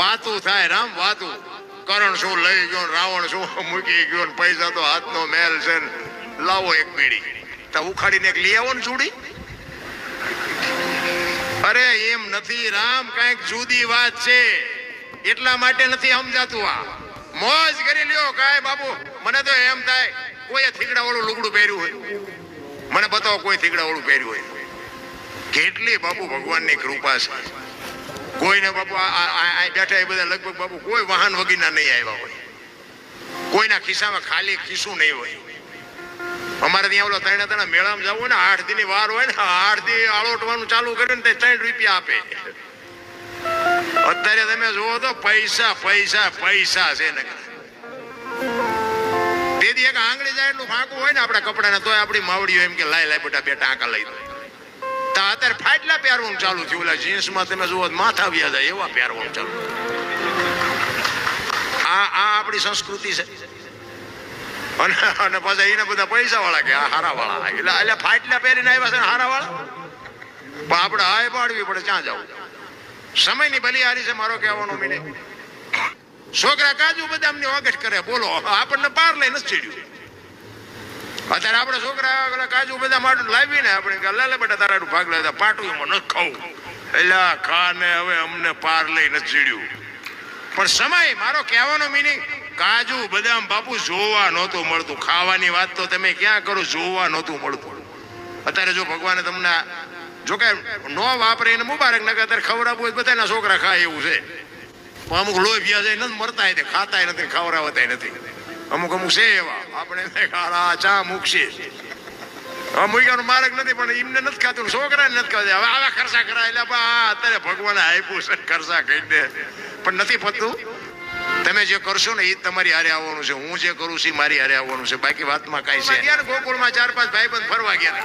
વાતું થાય, રામ વાતું. કરણ શું લઈ ગયો રાવણ શું મૂકી ગયો ને પૈસા તો હાથનો મેલ છે ને. લાવો એક પીડી તો ઉખાડીને એક લઈ આવો ને ચૂડી. અરે એમ નથી, રામ, કંઈક જુદી વાત છે. એટલા માટે નથી સમજાતું આ. મોજ કરી લ્યો કાય બાબુ. મને તો એમ થાય, કોઈએ થીગડા વાળું લુગડું પહેર્યું હોય? મને બતાવો, કોઈ થીગડા વાળું પહેર્યું હોય? કેટલી બાપુ ભગવાનની કૃપા છે. કોઈને બાપુ આ- આ આ- આ બેઠા એ બધા લગભગ બાપુ કોઈ વાહન વગીના નહીં આવ્યા હોય. કોઈના ખિસ્સામાં ખાલી ખિસ્સું નહીં હોય. અમારે ત્યાં ઓલો ત્રણે ત્રણ મેળામાં જવું હોય ને, આઠ દી ની વાર હોય ને, આઠ દી આળોટવાનું ચાલુ કરે ને તે ત્રણ રૂપિયા આપે. અત્યારે તમે જુઓ તો પૈસા પૈસા પૈસા છે ને તેથી એક આંગળી જાય એટલું ફાંકું હોય ને આપણા કપડાને, તોય આપણી માવડીઓ એમ કે, લાય લાય, બેટા, બે ટાંકા લઈ દો અત્યારે ફાટલા પહેરવાનું ચાલુ થયું. ઓલા જીન્સમાં તમે જુઓ, માથા વ્યા જાય એવા પહેરવાનું ચાલુ. આ આ આપણી સંસ્કૃતિ છે. અને અને પાછા એને બધા પૈસા વાળા કે હારા વાળા એટલે એટલે ફાટલા પહેરીને આવ્યા છે હારા વાળા પણ આપણે હાય પાડવી પડે, ક્યાં જવું? સમયની બલિહારી છે, મારો કહેવાનો મિને. છોકરા કાજુ બદામની ઓગટ કરે. બોલો, આપણને પાર લઈને ચડ્યું. અત્યારે આપણે છોકરા પેલા કાજુ બધા માટું લાવીને આપણે કે લે બેટા તારા ભાગ લેતા પાટું એમાં ન ખાવું. એટલે ખાને હવે અમને પાર લઈ નથી ચીડ્યું. પણ સમય, મારો કહેવાનો મિનિંગ કાજુ બદામ બાપુ જોવા નહોતું મળતું. ખાવાની વાત તો તમે ક્યાં કરો, જોવા નહોતું મળતું. અત્યારે જો ભગવાને તમને જો કે નો વાપરે એને મુબારક નગર અત્યારે ખવડાવવું હોય બધાના છોકરા ખાય એવું છે. અમુક લોહી ભ્યા જાય નથી મરતા ખાતા નથી ખવડાવતા નથી. અમુક અમુક છે એવા. આપણે ચા મૂકશે. મૂક્યાનો માર્ગ નથી પણ એમને નથી ખાતું. છોકરાને નથી ખાતું. હવે આવા ખર્ચા કરાય. એટલે અત્યારે ભગવાને આપ્યું છે ખર્ચા કહી દે. પણ નથી પતતું તમે જે કરશો ને એ તમારી હારે આવવાનું છે. હું જે કરું છું મારી હારે આવવાનું છે. બાકી વાતમાં કાંઈ છે. ગયા ગોકુળમાં ચાર પાંચ ભાઈ બંધ ફરવા ગયા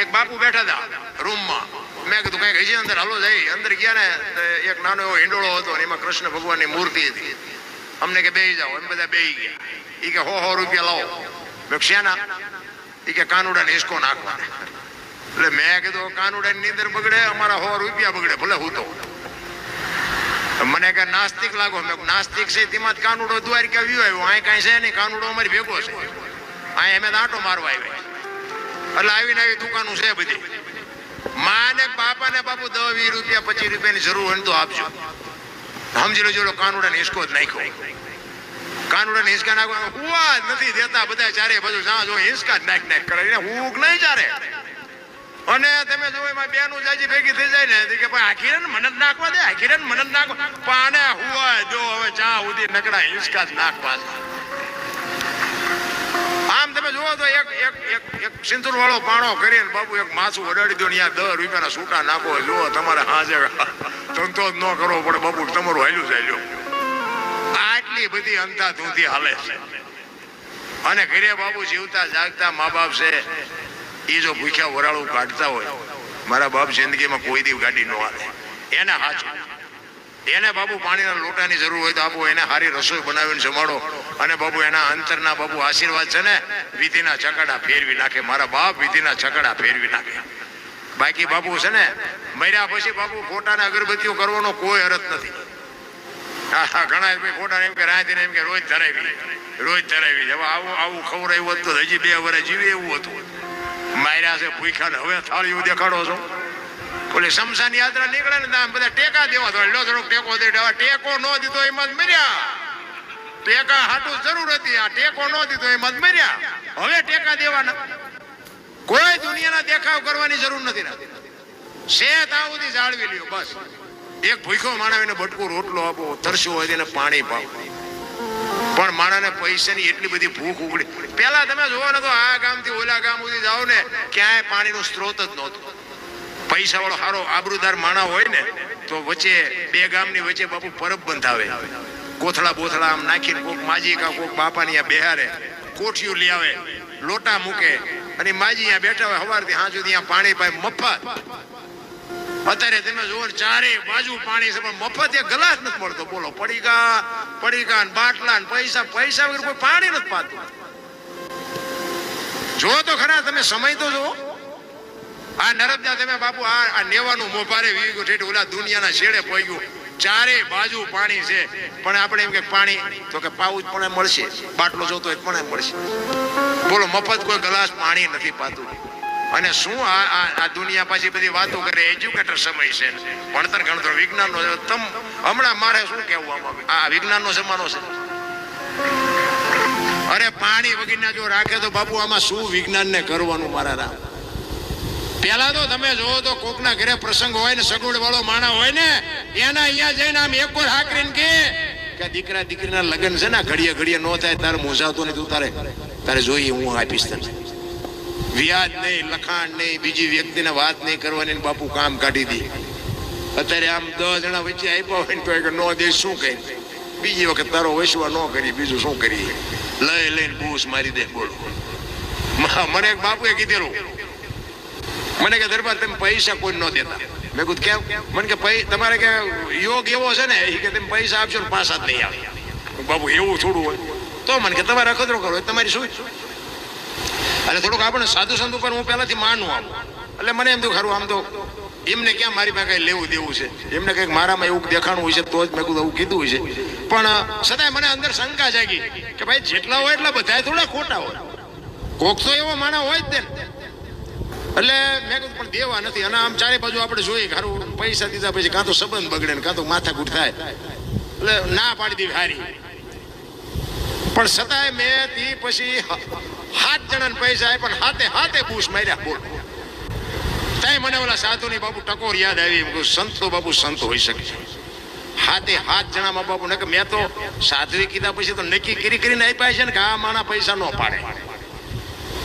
એક બાપુ બેઠા હતા રૂમમાં. મેં કીધું કંઈક હજી અંદર હાલો જાય. અંદર ગયા ને એક નાનો એવો હિંડોળો હતો અને એમાં કૃષ્ણ ભગવાનની મૂર્તિ હતી. અમને કે બેહી જાઓ, એમ બધા બેહી ગયા. એ કે હો હો, રૂપિયા લાવો. મેં શેના? એ કે, કાનુડાને હિસકો નાખવા એટલે મેં કીધું, કાનુડાની નીંદર બગડે, અમારા હો રૂપિયા બગડે, ભલે હું તો. મને કે, નાસ્તિક લાગો. મેં નાસ્તિક છે, તેમાં જ કાનુડો દ્વારિકા વ્યુ આવ્યો. અહીં કાંઈ છે નહીં, કાનુડો અમારી ભેગો છે. અહીં અમે આંટો મારવા આવ્યા. એટલે આવીને આવી દુકાનો છે બધી. માને બાપા ને બાપુ દસ, વીસ રૂપિયા, પચીસ રૂપિયાની જરૂર હોય તો આપજો. સમજી લેજો કાનુડાને હિસકો જ નાખ્યો. કાનુડાને હિસકા નાખવા હુવા જ નથી દેતા, બધા ચારે બાજુ જ્યાં જો હિસકા નાખ નાખ કરે એને હુક નહીં ચારે. અને તમે જો એમાં બેનું જાજી ભેગી થઈ જાય ને કે ભાઈ આખીરે ને મને જ નાખવા દે આખીરે ને મને જ નાખવા પણ આને હુવા જો હવે ચા સુધી નકડા હિસકા જ નાખવા જુઓ તો એક એક એક એક સિંદૂર વાળો પાણો કરીને બાબુ એક માથું અડાડી દો ત્યાં દસ રૂપિયાના સૂટા નાખો. જુઓ તમારે હાજર ધંધો જ ન કરવો પડે બાબુ તમારું હાલ્યું ચાલ્યું આટલી બધી અંતા ધૂંધી હાલે છે. અને ઘરે બાબુ જીવતા જાગતા મા બાપ છે, એ જો ભૂખ્યા વરાળું કાઢતા હોય, મારા બાપ જિંદગીમાં કોઈ દીવ ગાડી ન હાલે. એને હાચું એને બાબુ પાણીના લોટાની જરૂર હોય તો આપો, એને સારી રસોઈ બનાવીને જમાડો. અને બાબુ, એના અંતરના બાબુ આશીર્વાદ છે ને, વિધિના ચકડા ફેરવી નાખે. મારા બાપ વિધિના ચકડા ફેરવી નાખે. બાકી બાબુ છે ને, મર્યા પછી બાબુ ખોટાના અગરબત્તીઓ કરવાનો કોઈ અરજ નથી. હા ઘણા ભાઈ ખોટા એમ કે રાતે એમ કે રોજ ધરાવી. રોજ ધરાવી. હવે આવું આવું ખવડાવ્યું હતું હજી બે વર્ષ જીવે એવું હતું. માર્યા છે ભૂખ્યા હવે થાળીઓ દેખાડો છો. ઓલી શમશાન યાત્રા નીકળે ને ત્યાં બધા ટેકા દેવા તો લો થોડોક ટેકો દે. ટેકો ન દીધો એમાં જ મર્યા. ટેકા હાટું જરૂર હતી. આ ટેકો ન દીધો એમાં જ મર્યા. હવે ટેકા દેવાના. કોઈ દુનિયાના દેખાવ કરવાની જરૂર નથી શેત આવું જાળવી લ્યો, બસ. એક ભૂખ્યો માણસ ભટકો રોટલો આપો, તરસ્યો હોય તેને પાણી પાવ. પણ માણસને પૈસાની એટલી બધી ભૂખ ઉગડી. પેલા તમે જોવો ને તો આ ગામથી ઓલા ગામ સુધી જાઓ ને, ક્યાંય પાણીનું સ્ત્રોત જ નહોતું. પૈસા વાળો સારો આબરૂદાર માણા હોય ને, તો વચ્ચે બે ગામની વચ્ચે બાપુ પરબ બંધાવે. કોથળા બોથળા આમ નાખીને કોક માજી કા કોક બાપાની આ બેહારે, કોઠિયું લઈ આવે, લોટા મૂકે અને માજી અહીંયા બેઠા હોય સવારથી હાં ત્યાં પાણી પાય, મફત. અત્યારે તમે જુઓ ચારે બાજુ પાણી છે, પણ મફત એક ગ્લાસ નથી મળતો. બોલો, પડીકા પડીકા ને બાટલા ને પૈસા પૈસા વગર કોઈ પાણી નથી પાતું. જો તો ખરા, તમે સમય તો જુઓ. આ નરમદા તમે બાપુ, આ નેવાનું મોભારે વી ઠેઠ ઓલા દુનિયાના છેડે પહોંચ્યું ચારે બાજુ પાણી છે. પણ આપણે એમ કે પાણી, તો કે જ પણ મળશે. બાટલો જોતો એ પણ મળશે. બોલો, મફત કોઈ ગ્લાસ પાણી નથી પાતું. અને શું આ આ દુનિયા પાછી બધી વાતો કરે? એજ્યુકેટર સમય છે. ભણતર, ગણતર, વિજ્ઞાનનો. તમ હમણાં મારે શું કહેવું આમાં? આ વિજ્ઞાનનો જમાનો છે. અરે પાણી વગીના જો રાખે તો બાપુ, આમાં શું વિજ્ઞાનને કરવાનું મારા રામ? પેલા તો તમે જોવો તો કોકના ઘરે પ્રસંગ હોય ને સગવડ વાળો માણા હોય ને, એના અહીંયા જઈને આમ એક વાર હાકરીને કે દીકરા દીકરીના લગ્ન છે ને ઘડીએ ઘડીએ નો થાય, તારે મોજાતો નહીં તું તારે તારે જોઈએ, હું આપીશ તને. વ્યાજ નહીં, લખાણ નહીં, બીજી વ્યક્તિને વાત નહીં કરવાની બાપુ કામ કાઢી દે. અત્યારે આમ દસ જણા વચ્ચે આપ્યા હોય ને, તો કે નો દે, શું કહે બીજી વખત તારો વૈશ્વા ન કરી, બીજું શું કરીએ? લઈ લઈને બૂસ મારી દે, બોલ. મને એક બાપુએ કીધેલું મને કે દરબાર, તમે પૈસા કોઈ ન દેતા. મેં કીધું, કેમ? મને કે તમારે કે યોગ એવો છે ને કે તમે પૈસા આપશો ને પાછા જ નહીં આવે. બાબુ એવું થોડું હોય. તો મને કે, તમારે અખતરો કરો તમારી શું એટલે થોડુંક આપણે સાધુ સંત ઉપર હું પહેલાથી માનું આમ એટલે મને એમ તો ખરું, આમ તો એમને ક્યાં મારી પાસે કઈ લેવું દેવું છે? એમને કંઈક મારામાં એવું દેખાણું હોય છે તો જ મેં કીધું એવું કીધું છે પણ સદાય મને અંદર શંકા જાગી કે ભાઈ, જેટલા હોય એટલા બધા થોડા ખોટા હોય. કોક તો એવો માણસ હોય જ ને. એટલે મેં કીધું, પણ દેવા નથી. અને આમ ચારે બાજુ આપણે જોઈએ ખરું પૈસા દીધા પછી કાં તો સંબંધ બગડે ને કાં તો માથાકૂટ થાય. એટલે ના પાડી દીધી હારી. પણ છતાંય મેં તી પછી સાત જણાને પૈસા આપ્યા પણ હાથે હાથે બૂસ માર્યા બોલ. તાય મને ઓલા સાધુની બાપુ ટકોર યાદ આવી. એમ સંતો બાપુ સંત હોઈ શકે છે. હાથે હાથ જણામાં બાપુ ને કે મેં તો સાધવી કીધા પછી તો નક્કી કરી કરીને આપ્યા છે ને કે આ માણા પૈસા ન પાડે.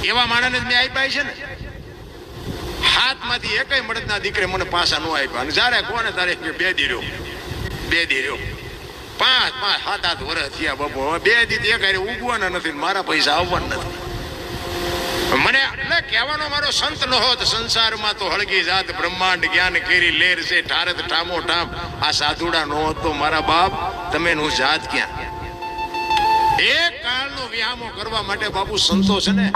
એવા માણસને જ મેં આપ્યા છે ને. હાથમાંથી એકય મળદના દીકરે મને પાછા ન આપ્યા. અને જ્યારે કોને તારે બે દીર્યો બે દીર્યો પાંચ પાંચ, સાત, આઠ વર્ષ થયા બાપુ. હવે બે દી એક હારે ઉગવાના નથી મારા પૈસા આવવાના નથી. મને એટલે કહેવાનો મારો સંત ન હોત, સંસારમાં તો હળગી જાત બ્રહ્માંડ જ્ઞાન કેરી લેર છે ઠારત ઠામો ઠામ. આ સાધુડા ન હોત તો મારા બાપ, તમે નું જાત ક્યાં? એક કાળનો વિહામો કરવા માટે બાપુ સંતો છે ને,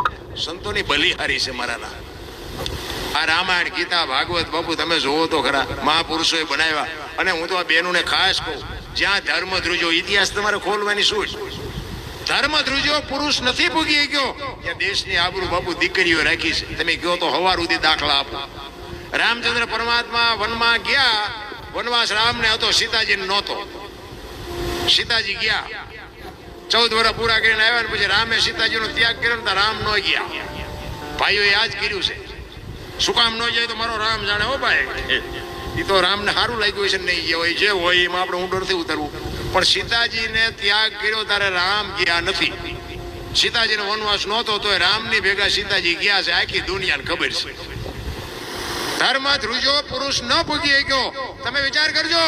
સંતોની બલિહારી છે મારા નામ આ રામાયણ, ગીતા, ભાગવત, બાપુ, તમે જોવો તો ખરા, મહાપુરુષોએ બનાવ્યા. અને હું તો આ બેનુને ખાસ કહું, જ્યાં ધર્મ ધ્રુજો ઇતિહાસ તમારે ખોલવાની શું ધર્મ ધ્રુજો પુરુષ નથી ભૂગી ગયો, ત્યાં દેશની આબરૂ બાપુ દીકરીઓ રાખી છે. તમે કહો તો હવાર સુધી દાખલા આપો. રામચંદ્ર પરમાત્મા વનમાં ગયા, વનવાસ રામને હતો, સીતાજી નહોતો. સીતાજી ગયા. ચૌદ વર્ષ પૂરા કરીને આવ્યા ને પછી રામે સીતાજીનો ત્યાગ કર્યો રામ ન ગયા. ભાઈઓએ આ જ કર્યું છે. શું કામ ન જાય તો મારો રામ જાણે હો ભાઈ. એ તો રામને સારું લાગ્યું છે નહીં જે હોય જે હોય એમાં આપણે ઊંડો નથી ઉતરવું. પણ સીતાજીને ત્યાગ કર્યો ત્યારે રામ ગયા નથી. સીતાજીનો વનવાસ નહોતો તો રામની ભેગા સીતાજી ગયા છે આખી દુનિયાને ખબર છે. ધર્મ ધ્રુજો પુરુષ ન ભૂગી ગયો તમે વિચાર કરજો,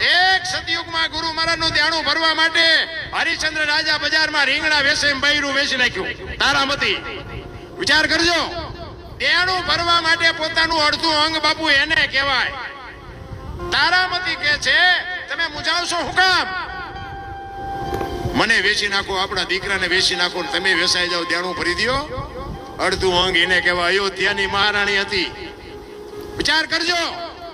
એક સતયુગમાં ગુરુ મહારાજનું ધ્યાણું ભરવા માટે હરિચંદ્ર રાજા બજારમાં રીંગણા વેસે બૈરું વેચી નાખ્યું. તારામતી, વિચાર કરજો. દેણું ભરવા માટે પોતાનું અડધું અંગ બાપુ એને કહેવાય. તારામતી કે છે, તમે મુજાવશો હું કામ? મને વેચી નાખો, આપણા દીકરાને વેચી નાખો તમે વેસાઈ જાઓ, દેણું ભરી દ્યો. અડધું અંગ એને કહેવાય, અયોધ્યાની મહારાણી હતી. વિચાર કરજો,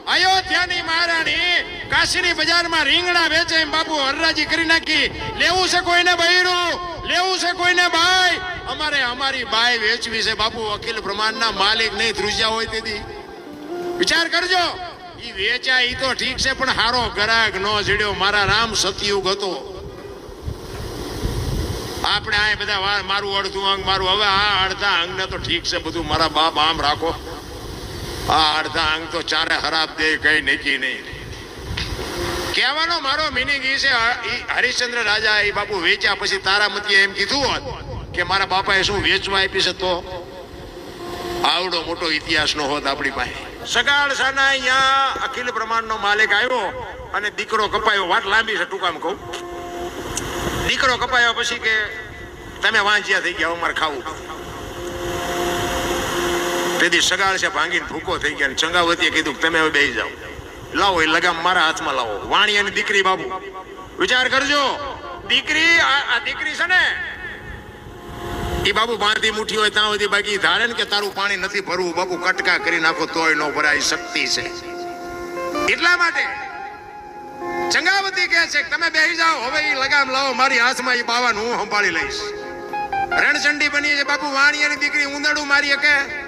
અયોધ્યાની મહારાણી કાશીની બજારમાં રીંગણા વેચે એમ બાપુ હરરાજી કરી નાખી. લેવું છે કોઈને બૈરું? લેવું છે કોઈને ભાઈ? અમારે અમારી બાય વેચવી છે બાપુ વકીલ પ્રમાણના માલિક નહીં, ધ્રુજ્યા હોય તેથી. વિચાર કરજો, ઈ વેચા ઈ તો ઠીક છે, પણ હારો ગ્રાહક ન જડ્યો. મારા રામ સતયુગ હતો. આપણે આ બધા મારું અડધું અંગ, મારું હવે આ અડધા અંગને તો ઠીક છે બધું. મારા બાપ આમ રાખો. આ અડધા અંગ તો ચારે ખરાબ દે, કઈ નક્કી નહીં. કહેવાનો મારો મિનિંગ એ છે હરિશ્ચંદ્ર રાજા એ બાપુ વેચ્યા પછી તારામતીએ એમ કીધું હોત કે મારા બાપાએ શું વેચવા આપી છે તો? આવડો મોટો ઇતિહાસ નો હોત આપણી પાસે. સગાળ સાના અહીંયા અખિલ બ્રહ્માંડનો માલિક આવ્યો અને દીકરો કપાયો. વાત લાંબી છે ટૂંકામાં કહું. દીકરો કપાયો પછી કે તમે વાંચ્યા થઈ ગયા, અમારે ખાવું તેથી સગાળ છે, ભાંગીને ભૂકો થઈ ગયા ચંગાવતીએ કીધું તમે હવે બેસી જાઓ. લાવો એ લગામ મારા હાથમાં લાવો. વાણી અને દીકરી બાબુ. વિચાર કરજો. દીકરી, આ દીકરી છે ને એ બાબુ બાંધી મુઠ્ઠી હોય ત્યાં સુધી બાકી ધારે ને કે તારું પાણી નથી ભરવું. બાબુ કટકા કરી નાખો તોય નો ભરાય શક્તિ છે. એટલા માટે ચંગાવતી કહે છે કે તમે બેસી જાઓ, હવે એ લગામ લાવો, મારી હાથમાં એ બાવાને હું સંભાળી લઈશ. રણચંડી બની છે બાપુ વાણિયાની દીકરી ઉંદડું મારી શકે.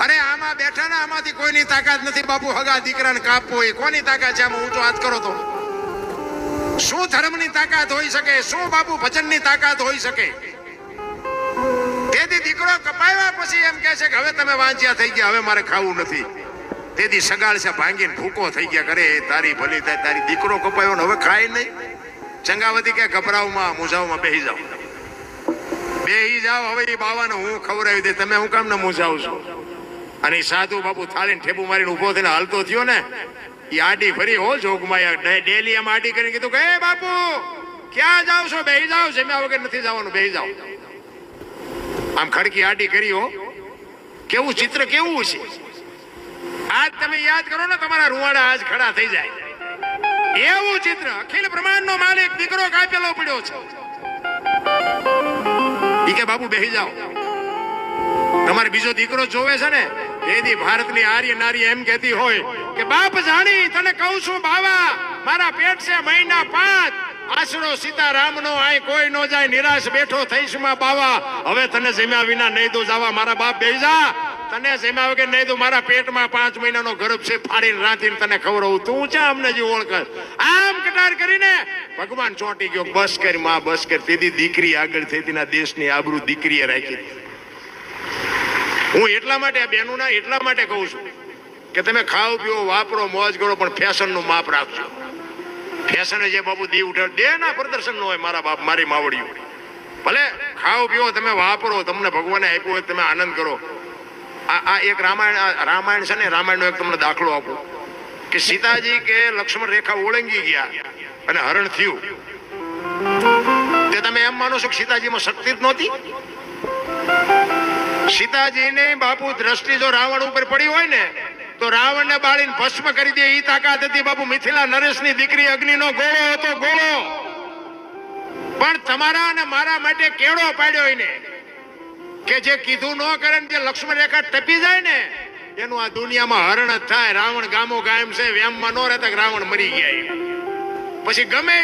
અરે, આમાં બેઠા ને આમાંથી કોઈની તાકાત નથી. બાપુ, હગા દીકરાને કાપવો એ કોની તાકાત છે? આમાં ઊંચો હાથ કરો તો. શું ધર્મની તાકાત હોઈ શકે? શું બાપુ ભજનની તાકાત હોઈ શકે? તેથી દીકરો કપાયા પછી એમ કહે છે કે હવે તમે વાંચ્યા થઈ ગયા, હવે મારે ખાવું નથી. તેથી સગાળ છે, ભાંગીને ભૂકો થઈ ગયા કરે. તારી ભલી થાય, તારી દીકરો કપાયો ને હવે ખાય નહીં. ચંગાવતી કે ગભરાવમાં મુજાવમાં બેહી જાઓ. બેહી જાઓ, હવે એ બાવાને હું ખવડાવી દે. તમે હું કામ ને મૂંઝાવશો? અને સાધુ બાપુ થાળીને ઠેપુ મારીને ઊભો થઈને હાલતો થયો ને, એ આડી ફરી હો જોગમાં ડેલી આમ આડી કરીને કીધું કે બાપુ, ક્યાં જાવ છો? બે જાવ છે મેં વગર નથી જવાનું, બેહી જાવ આમ ખડકી આડી કરી હો. કેવું ચિત્ર, કેવું છે? આજ તમે યાદ કરો ને, તમારા રૂવાડા આજ ખડા થઈ જાય. એવું ચિત્ર, અખિલ બ્રહ્માંડનો માલિક દીકરો કાપેલો પડ્યો છે. ઈ કે, બાપુ, બેહી જાઓ. તમારે બીજો દીકરો જોવે છે ને એથી ભારતની આર્ય નારી એમ કહેતી હોય કે, બાપ જાણી, તને કહું છું, બાવા, મારા પેટ છે મહિના પાંચ. આશરો સીતારામનો આય કોઈ નો જાય, નિરાશ બેઠો થઈશમાં, બાવા. હવે તને જમ્યા વિના નહીં દો જવા, મારા બાપ બે જા. તને જમ્યા વગર નહીં દો મારા પેટમાં પાંચ મહિનાનો ગર્ભ છે, ફાડીને રાંધીને તને ખવડાવું તું ચા અમને જે ઓળખ. આમ કટાર કરીને ભગવાન ચોંટી ગયો, બસ કરી, માં, બસ કરી. તેથી દીકરી આગળ થઈ, તેના દેશની આબરૂ દીકરીએ રાખી. હું એટલા માટે બહેનોના એટલા માટે કહું છું કે તમે ખાઓ, પીઓ, વાપરો, મોજ કરો, પણ ફેશનનું માપ રાખજો. ફેશન જે બાબુ દી ઉઠાડ, દે ના પ્રદર્શન નો હોય મારા બાપ, મારી માવડીઓ. ભલે ખાઓ, પીઓ, તમે વાપરો, તમને ભગવાને આપ્યું હોય તમે આનંદ કરો. આ આ એક રામાયણ રામાયણ છે ને, રામાયણનો એક તમને દાખલો આપું. કે સીતાજી કે લક્ષ્મણ રેખા ઓળંગી ગયા અને હરણ થયું. તે તમે એમ માનો છો કે સીતાજીમાં શક્તિ જ નહોતી? સીતાજીને બાપુ દ્રષ્ટિ જો રાવણ ઉપર પડી હોય ને, તો રાવણને બાળીને ભસ્મ કરી દે એ તાકાત હતી બાપુ. મિથિલા નરેશની દીકરી અગ્નિનો ગોળો હતો ગોળો પણ તમારા અને મારા માટે કેળો પાડ્યો એને કે જે કીધું ન કરે ને જે લક્ષ્મણ રેખા ટપી જાય ને, એનું આ દુનિયામાં હરણ જ થાય. રાવણ ગામો ગાયમ છે વ્યામમાં ન રહેતા રાવણ મરી ગયા પછી ગમે